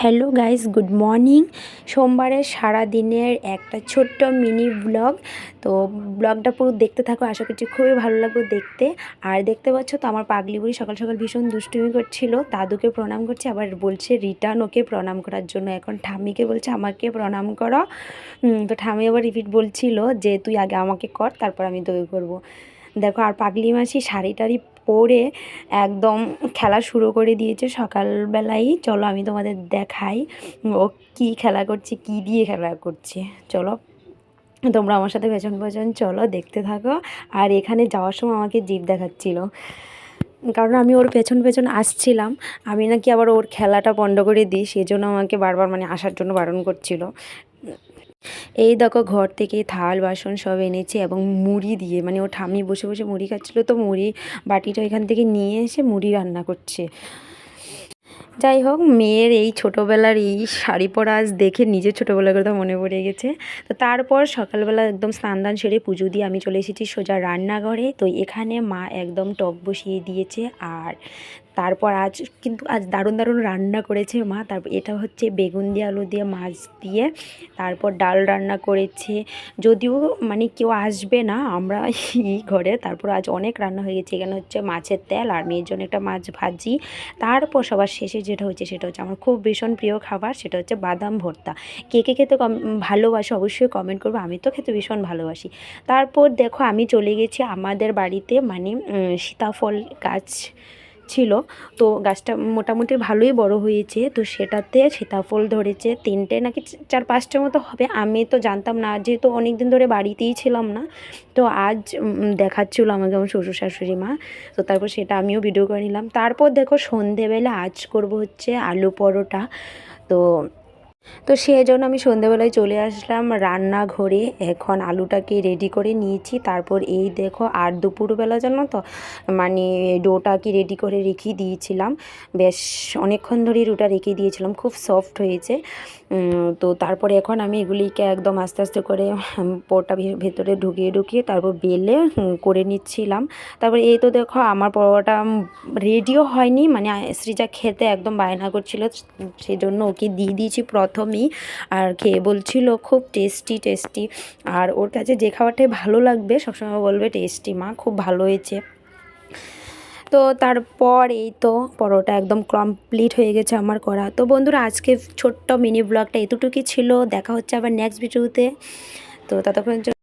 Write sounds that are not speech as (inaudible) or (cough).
Hello guys, good morning. সোমবারের সারা দিনের একটা ছোট্ট মিনি ব্লগ। তো ব্লগটা পুরো দেখতে থাকো, আশা করছি খুবই ভালো লাগবে দেখতে। আর দেখতে পাচ্ছ তো আমার পাগলি বুড়ি সকাল সকাল ভীষণ দুষ্টুমি করছিল। দাদুকে প্রণাম করছে, আবার বলছে রিটার্ন ওকে প্রণাম করার জন্য। এখন ঠাম্মিকে বলছে আমাকে প্রণাম করো। তো ঠাম্মি আবার রিপিট বলছিল যে, তুই আগে আমাকে কর, তারপর আমি তোকে করব। দেখো, আর পাগলি মাসি শাড়ি টাড়ি পরে একদম খেলা শুরু করে দিয়েছে সকালবেলাই চলো আমি তোমাদের দেখাই ও কি খেলা করছে, কি দিয়ে খেলা করছে। চলো, তোমরা আমার সাথে পেছন পেছন চলো, দেখতে থাকো। আর এখানে যাওয়ার সময় আমাকে জিপ দেখাচ্ছিল। কারণ আমি ওর পেছন পেছন আসছিলাম, আমি নাকি আবার ওর খেলাটা বন্ধ করে দিই, সেজন্য আমাকে বারবার মানে আসার জন্য বারণ করছিল। এই দেখো ঘর থেকে থাল, বাসন সব এনেছে এবং মুড়ি দিয়ে মানে ও ঠাম্মি বসে বসে মুড়ি খাচ্ছিলো, তো মুড়ি বাটিটা এখান থেকে নিয়ে এসে মুড়ি রান্না করছে। যাই হোক, মেয়ের এই ছোটোবেলার এই শাড়ি পরা আজ দেখে নিজের ছোটোবেলার কথা মনে পড়ে গেছে। তো তারপর সকালবেলা একদম স্নান দান সেরে পুজো দিয়ে আমি চলে এসেছি সোজা রান্নাঘরে। তো এখানে মা একদম টক বসিয়ে দিয়েছে আর তারপর আজ কিন্তু আজ দারুণ দারুণ রান্না করেছে মা। তারপর এটা হচ্ছে বেগুন দিয়ে, আলু দিয়ে, মাছ দিয়ে। তারপর ডাল রান্না করেছে। যদিও মানে কেউ আসবে না, আমরা (laughs) এই ঘরে। তারপর আজ অনেক রান্না হয়ে গেছে। এখানে হচ্ছে মাছের তেল আর মেয়ের জন্য একটা মাছ ভাজি। তারপর সবার শেষে যেটা হচ্ছে, সেটা হচ্ছে আমার খুব ভীষণ প্রিয় খাবার, সেটা হচ্ছে বাদাম ভর্তা। কে কে খেতে কম ভালোবাসে অবশ্যই কমেন্ট করব। আমি তো খেতে ভীষণ ভালোবাসি। তারপর দেখো, আমি চলে গেছি আমাদের বাড়িতে মানে সীতাফল গাছ ছিল। তো গাছটা মোটামুটি ভালোই বড় হয়েছে। তো সেটাতে সীতাফল ধরেছে তিনটে নাকি চার পাঁচটার মতো হবে। আমি তো জানতাম না, যেহেতু অনেক দিন ধরে বাড়িতেই ছিলাম না। তো আজ দেখাচ্ছিল আমাকে আমার শ্বশুর শাশুড়ি মা। তো তারপর সেটা আমিও ভিডিও করে নিলাম। তারপর দেখো সন্ধেবেলা আজ করব হচ্ছে আলু পরোটা। তো তো সেই জন্য আমি সন্ধেবেলায় চলে আসলাম রান্নাঘরে। এখন আলুটাকে রেডি করে নিয়েছি। তারপর এই দেখো, আর দুপুরবেলা জানো তো মানে ডোটাকে রেডি করে রেখে দিয়েছিলাম। বেশ অনেকক্ষণ ধরেই ডোটা রেখে দিয়েছিলাম, খুব সফট হয়েছে। তো তারপরে এখন আমি এগুলিকে একদম আস্তে আস্তে করে পোরটা ভেতরে ঢুকিয়ে ঢুকিয়ে তারপর বেলে করে নিচ্ছিলাম। তারপর এই তো দেখো, আমার পরোটা রেডিও হয়নি। মানে সৃজা খেতে একদম বায়না করছিল সেই জন্য ওকে দিয়ে দিয়েছি প্রথমেই আর খেয়ে বলছিল, খুব টেস্টি টেস্টি আর ওর কাছে যে খাবারটাই ভালো লাগবে, সবসময় বলবে টেস্টি মা, খুব ভালো হয়েছে। তো তারপর এই তো পরোটা একদম কমপ্লিট হয়ে গেছে আমার করা। তো বন্ধুরা, আজকে ছোট্ট মিনি ব্লগটা এতটুকুই ছিল। দেখা হচ্ছে আবার নেক্সট ভিডিওতে তো। ততক্ষণ